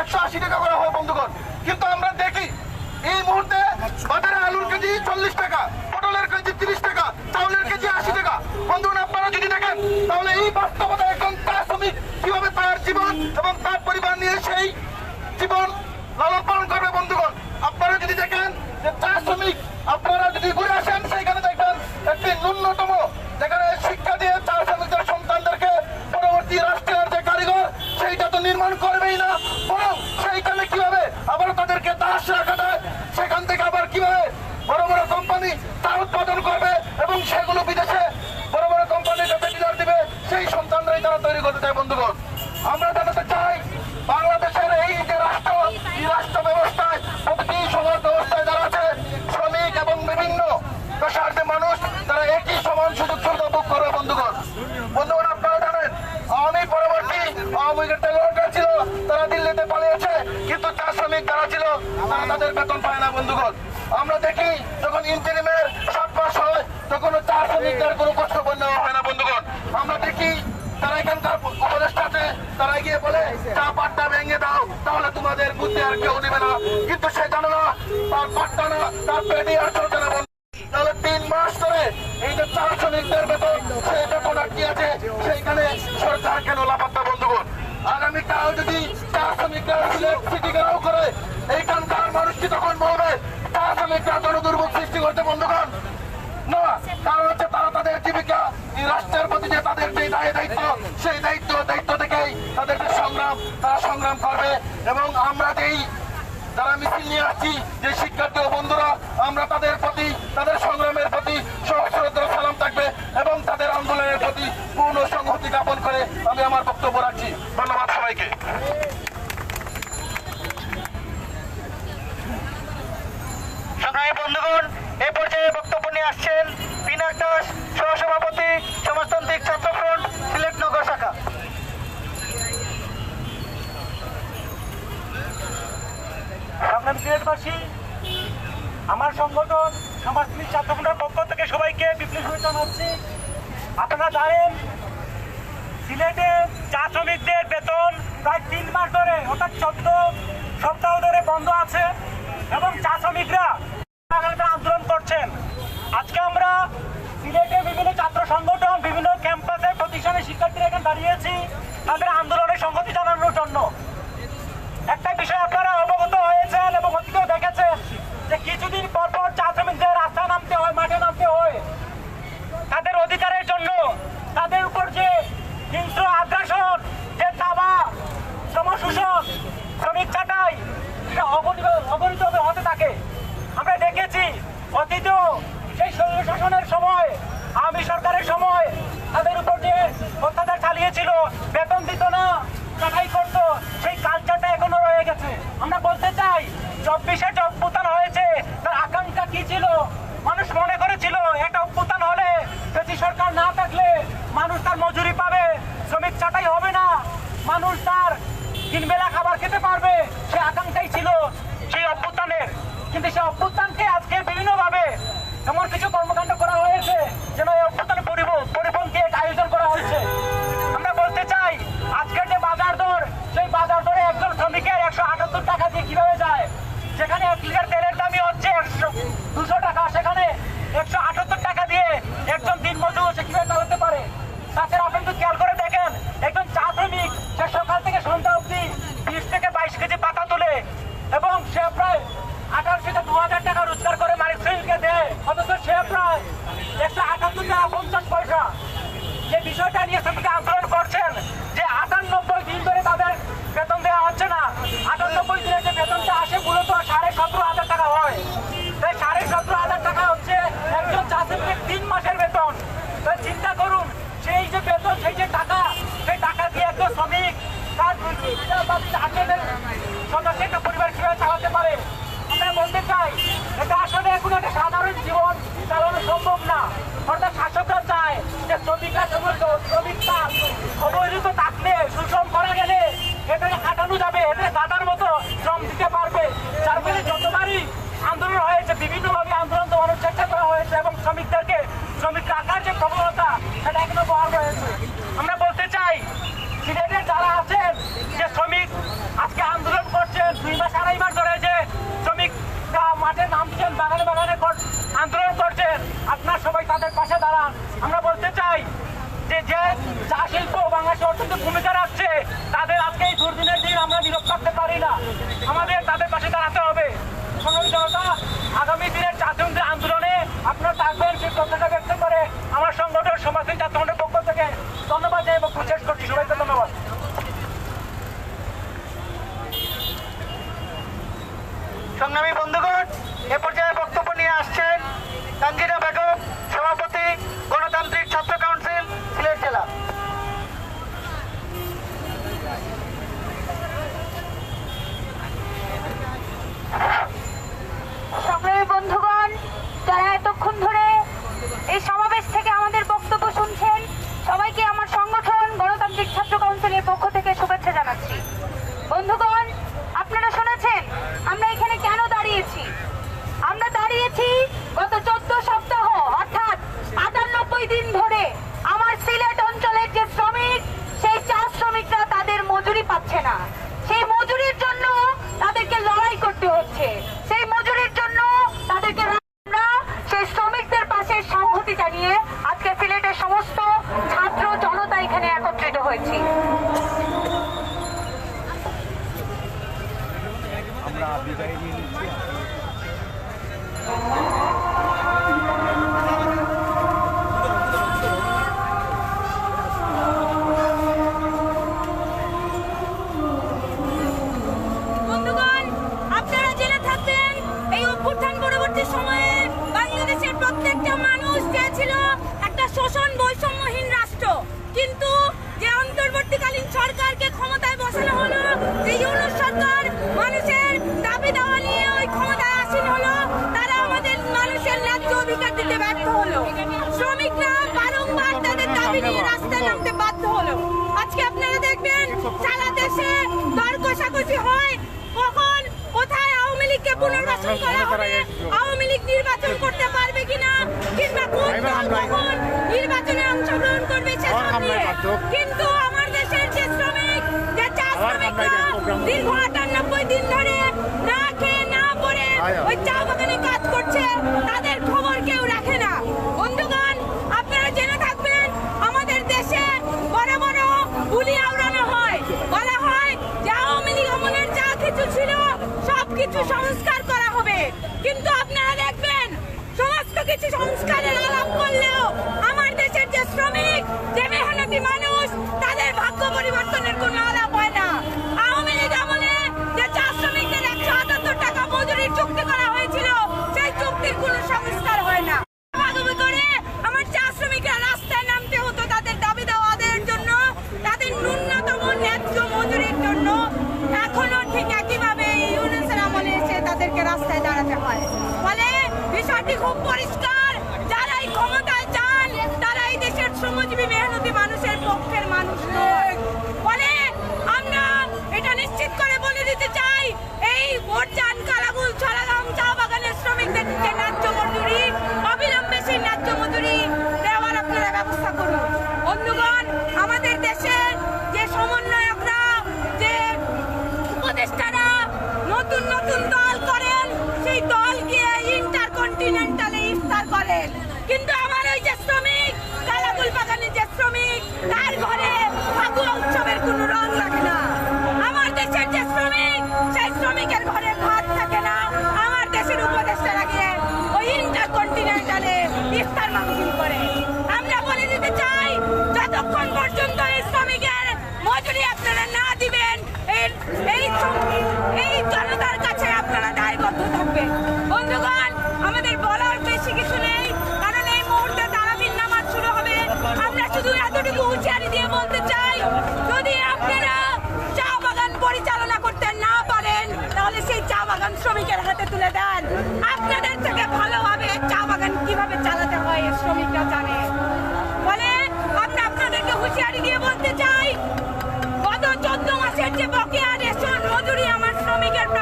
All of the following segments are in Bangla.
একশো আশি টাকা করা হয় বন্ধুগণ। কিন্তু আমরা দেখি, এই মুহূর্তে বাজারে আলুর কেজি চল্লিশ টাকা, পটলের কেজি তিরিশ টাকা, চাউলের কেজি আশি টাকা। বন্ধুগণ, আপনারা যদি দেখেন, তাহলে এই বাস্তবতা একজন চা শ্রমিক কীভাবে তার জীবন এবং তার পরিবার নিয়ে সেই জীবন লালন পালন করবে বন্ধুগণ? আপনারা যদি দেখেন যে চা শ্রমিক, আপনারা যদি ঘুরে আসেন, সেইখানে দেখবেন একটি ন্যূনতম, যেখানে শিক্ষা দিয়ে চা শ্রমিকদের সন্তানদেরকে পরবর্তী রাষ্ট্রের যে কারিগর সেইটা তো নির্মাণ করবেই না বরং সেইখানে কীভাবে আবার তাদেরকে দাস রাখা যায় সেখান থেকে আবার কীভাবে বড় বড় কোম্পানি তার উৎপাদন করবে এবং সেগুলো বিদেশে বড় বড় কোম্পানির কাছে ডিলার দিবে সেই সন্তানরাই তারা তৈরি করতে চায় বন্ধুগণ আমরা জানাতে চাই বাংলাদেশের এই যে রাষ্ট্র এই রাষ্ট্র ব্যবস্থায় প্রতিটি সমাজ ব্যবস্থায় যারা আছে শ্রমিক এবং বিভিন্ন পেশার যে মানুষ তারা একই সমান সুযোগ সুবিধা ভোগ করবে বন্ধুগণ বন্ধুগণ আপনারা জানেন আওয়ামী পরবর্তী আওয়ামী লীগের টেলোয়াররা ছিল তারা দিল্লিতে পালিয়েছে কিন্তু চা শ্রমিক যারা ছিল তারা তাদের বেতন পায় না বন্ধুগণ আমরা দেখি যখন ইন্টারিমের সাত মাস হয় তখন চা শ্রমিকদের কোনো কষ্ট নেওয়া হয় না, বন্ধুগণ। আমরা দেখি তারা এখানকার উপদেষ্টা আছে, তারা গিয়ে বলে, চা পাট্টা ভেঙে দাও, তাহলে তোমাদের বুদ্ধি আর কেউ নেবে না। কিন্তু সে জানে না, তার পাট্টা না, তার পেটে আর চলছে না তাহলে তিন মাস ধরে এই যে চা শ্রমিকদের বেতন, সেই বেতন আটকে আছে? সেইখানে সরকার কেন লাপাত্তা, বন্ধুগণ? আগামীকাল যদি চা শ্রমিকরা সিটি ঘেরাও করে, এইখানকার মানুষ কি তখন বলবে, চা শ্রমিকরা জন দুর্ভোগ সৃষ্টি করতে বন্ধুগণ? না, কারণ তাদের জীবিকা রাষ্ট্রের প্রতি যে তাদের যে দায়, দায়িত্ব, সেই দায়িত্ব দায়িত্ব থেকেই তাদের যে সংগ্রাম, তারা সংগ্রাম করবে। এবং আমরা যেই যারা মিছিল নিয়ে আসছি, যে শিক্ষার্থী ও বন্ধুরা, আমরা তাদের প্রতি, তাদের সংগ্রামের প্রতি সহস্রত সালাম থাকবে এবং তাদের আন্দোলনের প্রতি পূর্ণ সংহতি জ্ঞাপন করে আমি আমার বক্তব্য রাখছি। ধন্যবাদ সবাইকে। সংগ্রামী বন্ধুগণ, এ পর্যায়ে বক্তব্য নিয়ে আসছেন পিনাক দাস। সহসভাপতি, সমাজতান্ত্রিক ছাত্র ফ্রন্ট, সিলেট নগর শাখা। সংগ্রামী সিলেটবাসী, আমার সংগঠন, সমাজতান্ত্রিক ছাত্র ফ্রন্টের পক্ষ থেকে সবাইকে বিপ্লবী জানাচ্ছি। আপনারা জানেন, সিলেটে চা শ্রমিকদের বেতন প্রায় তিন মাস ধরে, অর্থাৎ চোদ্দ সপ্তাহ ধরে বন্ধ আছে এবং চা শ্রমিকরা আন্দোলন করছেন। আজকে দাঁড়িয়েছি তাদের আন্দোলনের সংগতি জানানোর জন্য। একটা বিষয় আপনারা অবগত হয়েছেন এবং অতীতেও দেখেছেন যে কিছুদিন পর পর চা শ্রমিকদের রাস্তায় নামতে হয়, মাঠে নামতে হয়। তাদের অধিকারের জন্য তাদের উপর যে হিংস্র আগ্রাসন, যে দাবা শ্রম শোষণ শ্রমিক চাটাই অগণিতভাবে হতে থাকে। আমরা দেখেছি অতীতেও সেই শাসনের সময় আওয়ামী সরকারের সময় তাদের উপর চালিয়েছিল। বেতন দিত না, কাটাই করতো। সেই কালচারটা এখনও রয়ে গেছে। আমরা বলতে চাই, চব্বিশে যে অভ্যুত্থান হয়েছে তার আকাঙ্ক্ষা কি ছিল মানুষ মনে করেছিল একটা অভ্যুত্থান হলে বেশি সরকার না থাকলে মানুষ তার মজুরি পাবে শ্রমিক চাটাই হবে না মানুষ তার তিন বেলা খাবার খেতে পারবে সে আকাঙ্ক্ষাই ছিল সেই অভ্যুত্থানের কিন্তু সেই অভ্যুত্থানকে আজকে বিভিন্নভাবে এমন কিছু কর্মকাণ্ড করা হয়েছে যেন এই অভ্যুত্থান পরিব- পরিপন্থী এক আয়োজন করা হয়েছে আমরা বলতে চাই আজকের যে বাজার দর সেই বাজার দরে একজন শ্রমিকের একশো আটাত্তর টাকা দিয়ে কীভাবে যায় যেখানে এক লিটার তেলের দামই হচ্ছে একশো দুশো টাকা। সেখানে একশো আটাত্তর টাকা দিয়ে একজন দিন মজুর সে কীভাবে চালাতে পারে? তাছাড়া আপনি একটু খেয়াল করে দেখেন। একজন চা শ্রমিক সে সকাল থেকে সন্ধ্যা অবধি বিশ থেকে বাইশ কেজি পাতা তোলে এবং সে প্রায় আঠারো থেকে দু হাজার টাকা রোজগার করে মালিক শ্রমিককে দেয়। অথচ সে প্রায় একশো আটাত্তর টাকা পঞ্চাশ পয়সা। যে বিষয়টা নিয়ে শ্রমিক আন্দোলন করছেন যে আটানব্বই দিন ধরে তাদের বেতন দেওয়া হচ্ছে না আটানব্বই দিনে যে বেতনটা আসে মূলত সাড়ে সতেরো হাজার টাকা হয় তাই সাড়ে সতেরো হাজার টাকা হচ্ছে একজন চাষির তিন মাসের বেতন তাই চিন্তা করুন সেই যে বেতন সেই যে টাকা সেই টাকা দিয়ে একজন শ্রমিক তার চাষের সদস্য একটা পরিবার কীভাবে চালাতে পারে আমরা বলতে চাই এটা আসলে এখন একটা সাধারণ জীবন চালানো সম্ভব না অর্থাৎ শাসকরা চায় যে শ্রমিকরা কেবল শ্রমিকরা অবহেলিত থাকলে শোষণ করা গেলে এটাকে কাটানো যাবে এটা দাদার মতো শ্রম দিতে পারবে যার ফলে যতবারই আন্দোলন হয়েছে বিভিন্নভাবে আন্দোলন দমানোর চেষ্টা করা হয়েছে এবং শ্রমিকদেরকে শ্রমিক রাখার যে প্রবণতা সেটা এখনও বহাল রয়েছে আমরা বলতে চাই সিলেটের যারা আছেন যে শ্রমিক আজকে আন্দোলন শিল্প বাংলাদেশের অর্থনৈতিক ভূমিকা রাখছে, তাদের আজকে দুর্দিনের দিন আমরা নীরব থাকতে পারি না। আমাদের তাদের পাশে দাঁড়াতে হবে। সংগ্রামী আগামী দিনের জাতীয় আন্দোলনে আপনারা থাকবেন সেই প্রত্যাশা ব্যক্ত করে আমার সংগঠন সমাজসেবী জাতীয় পক্ষ থেকে ধন্যবাদ জানিয়ে বক্তব্য শেষ করছি সবাইকে ধন্যবাদ সংগ্রামী বন্ধুগণ এ পর্যায়ে বক্তব্য নিয়ে আসছেন তানজিনা বেগম সভাপতি গণতান্ত্রিক ছাত্র কাউন্সিল সিলেট জেলা সংগ্রামী বন্ধুগণ যারা এতক্ষণ ধরে এই সমাবেশ থেকে আমাদের বক্তব্য শুনছেন সবাইকে আমার সংগঠন গণতান্ত্রিক ছাত্র কাউন্সিলের পক্ষ থেকে শুভেচ্ছা জানাচ্ছি। বন্ধুগণ, আপনারা শুনেছেন আমরা এখানে কেন দাঁড়িয়েছি? আমরা দাঁড়িয়েছি গত চোদ্দ সপ্তাহ, অর্থাৎ আটানব্বই দিন ধরে আমার সিলেট অঞ্চলের যে শ্রমিক, সেই চা শ্রমিকরা তাদের মজুরি পাচ্ছে না। দিতে ব্যর্থ হলো। শ্রমিকরা বারংবার তাদের দাবি নিয়ে রাস্তায় নামতে বাধ্য হলো। আজকে আপনারা দেখবেন সারা দেশে দর কষাকষি হয়। কখন কোথায় আওয়ামী লীগকে পুনর্বাসন করা হবে আওয়ামী লীগ নির্বাচন করতে পারবে কিনা কিংবা কোন দল কখন নির্বাচনে অংশগ্রহণ করবে সেসব নিয়ে। কিন্তু আমার দেশের যে শ্রমিক যে চা শ্রমিকরা দীর্ঘ আটানব্বই দিন ধরে না খেয়ে না পরে ওই চা বাগানে কাজ করছে তাদের খবর কেউ রাখে না বন্ধুগণ আপনারা জেনে থাকবেন আমাদের দেশে বড় বড় গুলি আওড়ানো হয় বলা হয় যে আওয়ামী লীগ আমলের যা কিছু ছিল সব কিছু সংস্কার করা হবে কিন্তু আপনারা দেখবেন সমস্ত কিছু সংস্কারের আলাপ করলেও আমার দেশের যে শ্রমিক, যে মেহনতি মানুষ, তাদের ভাগ্য পরিবর্তনের আলাপ হয় না। আওয়ামী লীগ আমলে যে চা শ্রমিকদের একশো আটাত্তর টাকা মজুরির চুক্তি করা হয়েছিল, সেই চুক্তির সংস্কার হয় না। দাবি দেওয়া জন্য, তাদের ন্যূনতম মজুরির জন্য। এখনও ঠিক তাদেরকে রাস্তায় দাঁড়াতে হয়। ফলে বিষয়টি খুব পরিষ্কার। ক্ষমতায় যান, তারা এই দেশের শ্রমজীবী, মেহনতি মানুষের পক্ষের মানুষ ফলে আমরা এটা নিশ্চিত করে বলে দিতে চাই, এই ভোট ভোটজান কালাগুল, ছড়াগাম চা বাগানের শ্রমিকদের যে ন্যায্য মজুরি, অবিলম্বে সেই ন্যায্য মজুরি দেওয়ার আপনারা ব্যবস্থা করুন। বন্ধুগণ, আমাদের দেশে যে সমন্বয়করা, যে উপদেষ্টারা, নতুন নতুন কিন্তু আমার ওই যে শ্রমিক কালাকুল বাগানের যে শ্রমিক, তার ঘরে ফাগুয়া উৎসবের রং লাগে না। আমার দেশের যে শ্রমিক, সেই শ্রমিকের ঘরে ভাত থাকে না। আমার দেশের উপদেষ্টারা গিয়ে ওই ইন্টার কন্টিনেন্টালে ইফতার মাহফিল করে। আমরা বলে দিতে চাই, যতক্ষণ পর্যন্ত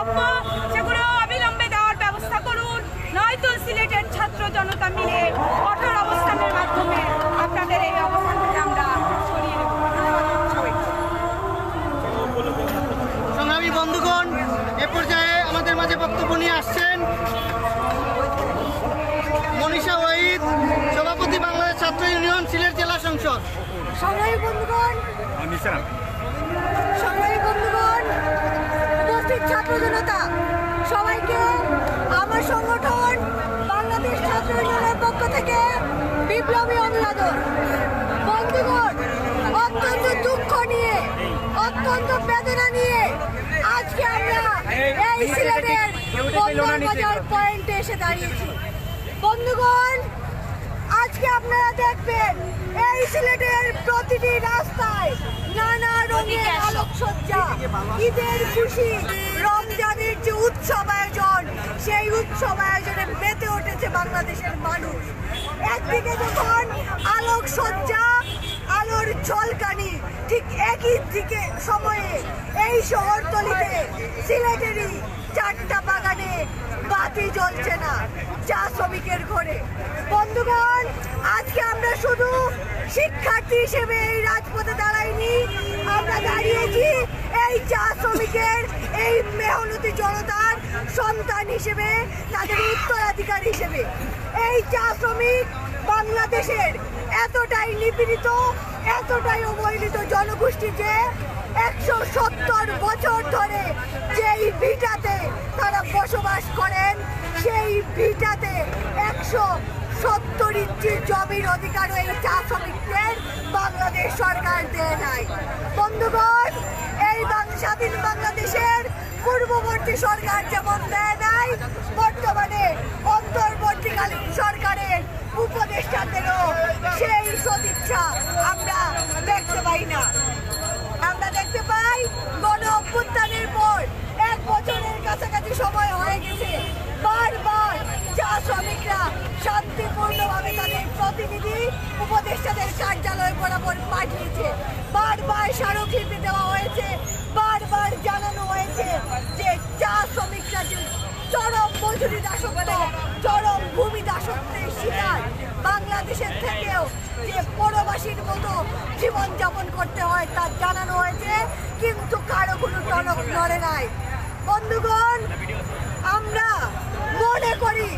প্রাপ্য সেগুলো অবিলম্বে দেওয়ার ব্যবস্থা করুন। নয়তো সিলেটের ছাত্র জনতা মিলে কঠোর অবস্থানের মাধ্যমে আপনাদের এই অবস্থান থেকে আমরা সরিয়ে নেব। সংগ্রামী বন্ধুগণ এ পর্যায়ে আমাদের মাঝে বক্তব্য নিয়ে আসছেন মনীষা ওয়াহিদ সভাপতি বাংলাদেশ ছাত্র ইউনিয়ন সিলেট জেলা সংসদ। সংগ্রামী বন্ধুগণ সংগ্রামী ছাত্র জনতা সবাইকে আমার সংগঠন বাংলাদেশ ছাত্র ইউনিয়নের পক্ষ থেকে বিপ্লবী অভিবাদন। বন্ধুগণ অত্যন্ত দুঃখ নিয়ে অত্যন্ত বেদনা নিয়ে আজকে আমরা এই সিলেটের বাজার পয়েন্টে এসে দাঁড়িয়েছি। বন্ধুগণ আজকে আপনারা দেখবেন এই সিলেটের প্রতিটি রাস্তায় নানা রঙের আলোকসজ্জা। ঈদের খুশি রমজানের যে উৎসব আয়োজন সেই উৎসব আয়োজনে মেতে উঠেছে বাংলাদেশের মানুষ। একদিকে যখন আলোকসজ্জা আলোর ঝলকানি ঠিক একই দিকে সময়ে এই শহরতলিতে সিলেটেরই চারটা বাগানে বাতি জ্বলছে না চা শ্রমিকের ঘরে। বন্ধুগণ, আজকে আমরা শুধু শিক্ষার্থী হিসেবে এই রাজপথে দাঁড়াইনি, আমরা দাঁড়িয়েছি এই চা শ্রমিকের, এই মেহনতি জনতার সন্তান হিসেবে, তাদের উত্তরাধিকার হিসেবে। এই চা শ্রমিক বাংলাদেশের এতটাই নিপীড়িত, এতটাই অবহেলিত জনগোষ্ঠী যে একশো সত্তর বছর ধরে যেই ভিটাতে তারা বসবাস করেন, সেই ভিটাতে একশো সত্তর ইঞ্চি জমির অধিকার এই চা শ্রমিকদের বাংলাদেশ সরকার দেয় নাই। বন্ধুগণ, এই স্বাধীন বাংলাদেশের পূর্ববর্তী সরকার যেমন দেয় নাই, বর্তমানে অন্তর্বর্তীকালীন সরকারের উপদেষ্টাদেরও সেই সদিচ্ছা আমরা দেখতে পাই না। আমরা দেখতে পাই গণ অভ্যুত্থানের পর এক বছরের কাছাকাছি সময় হয়ে গেছে। বারবার চা তাদের প্রতিনিধি উপদেষ্টাদের কার্যালয় বরাবর পাঠিয়েছে। বারবার স্মারকলিপি দেওয়া হয়েছে, বারবার জানানো হয়েছে যে চা শ্রমিকরা যে চরম মজুরি দাসত্ব চরম ভূমি দাসত্বের শিকার বাংলাদেশের থেকেও যে পরবাসীর মতো জীবনযাপন করতে হয় তা জানানো হয়েছে, কিন্তু কারও কোনো টনক নড়ে নাই। বন্ধুগণ, আমরা মনে করি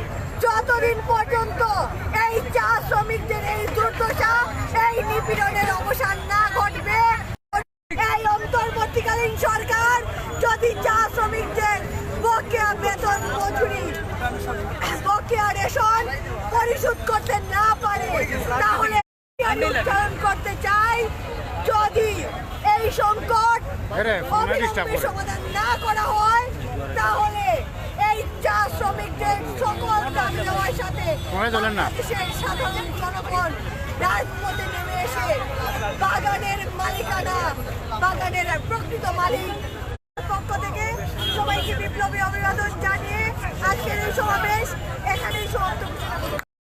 যতদিন পর্যন্ত এই চা শ্রমিকদের এই দুর্দশা এই নিপীড়নের অবসান না ঘটবে। এই অন্তর্বর্তীকালীন সরকার যদি চা শ্রমিকদের বকেয়া বেতন মজুরি বকেয়া রেশন পরিশোধ করতে না পারে তাহলে উচ্চারণ করতে চাই যদি এই সংকট সমাধান না করা হয় তাহলে চা শ্রমিকদের সকল দাবি দেওয়ার সাথে বাংলাদেশের সাধারণ জনগণ রাজপথে নেমে এসে বাগানের মালিকানা বাগানের প্রকৃত মালিক পক্ষ থেকে সবাইকে বিপ্লবী অভিবাদন জানিয়ে আজকের এই সমাবেশ এখানেই সমাপ্ত